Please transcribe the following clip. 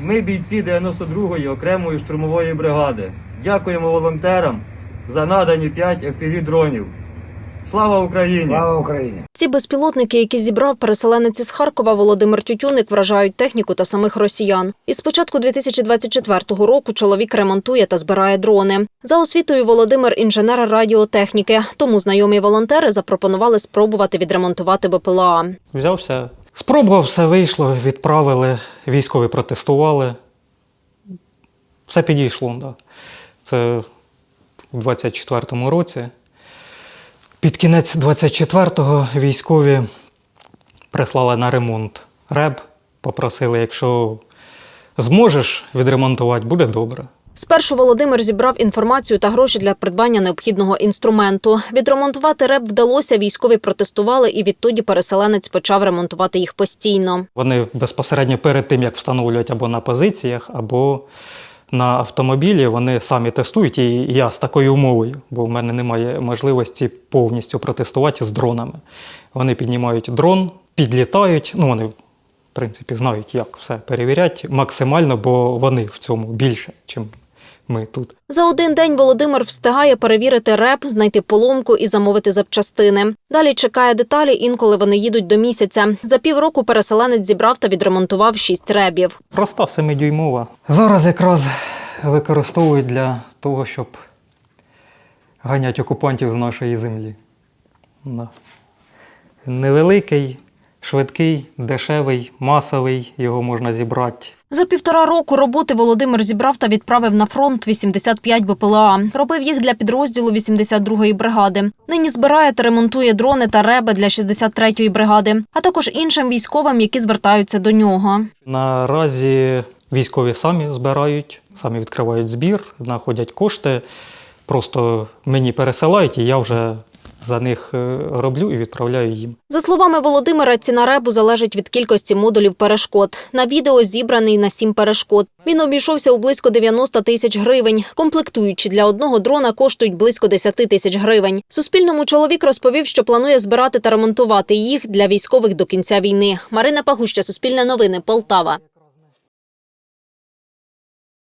Ми бійці 92-ї окремої штурмової бригади. Дякуємо волонтерам за надані 5 FPV дронів. Слава Україні! Слава Україні! Ці безпілотники, які зібрав переселенець із Харкова Володимир Тютюник, вражають техніку та самих росіян. Із початку 2024 року чоловік ремонтує та збирає дрони. За освітою Володимир інженер радіотехніки. Тому знайомі волонтери запропонували спробувати відремонтувати БПЛА. Взявся, спробував, все вийшло, відправили, військові протестували. Все підійшло, да. Це у 24-му році. Під кінець 24-го військові прислали на ремонт реб, попросили, якщо зможеш відремонтувати, буде добре. Спершу Володимир зібрав інформацію та гроші для придбання необхідного інструменту. Відремонтувати реп вдалося. Військові протестували, і відтоді переселенець почав ремонтувати їх постійно. Вони безпосередньо перед тим, як встановлюють або на позиціях, або на автомобілі, вони самі тестують. І я з такою умовою, бо в мене немає можливості повністю протестувати з дронами. Вони піднімають дрон, підлітають. Ну, вони, в принципі, знають, як все перевіряти максимально, бо вони в цьому більше, ніж ми тут. За один день Володимир встигає перевірити реп, знайти поломку і замовити запчастини. Далі чекає деталі, інколи вони їдуть до місяця. За півроку переселенець зібрав та відремонтував шість ребів. Проста 7-дюймова. Зараз якраз використовують для того, щоб ганяти окупантів з нашої землі. Да. Невеликий, швидкий, дешевий, масовий, його можна зібрати. За півтора року роботи Володимир зібрав та відправив на фронт 85 БПЛА. Робив їх для підрозділу 82-ї бригади. Нині збирає та ремонтує дрони та реби для 63-ї бригади, а також іншим військовим, які звертаються до нього. Наразі військові самі збирають, самі відкривають збір, знаходять кошти. Просто мені пересилають, і я вже за них е, роблю і відправляю їм. За словами Володимира, ціна ребу залежить від кількості модулів перешкод. На відео зібраний на сім перешкод. Він обійшовся у близько 90 тисяч гривень. Комплектуючі для одного дрона коштують близько 10 тисяч гривень. Суспільному чоловік розповів, що планує збирати та ремонтувати їх для військових до кінця війни. Марина Пагуща, Суспільне новини, Полтава.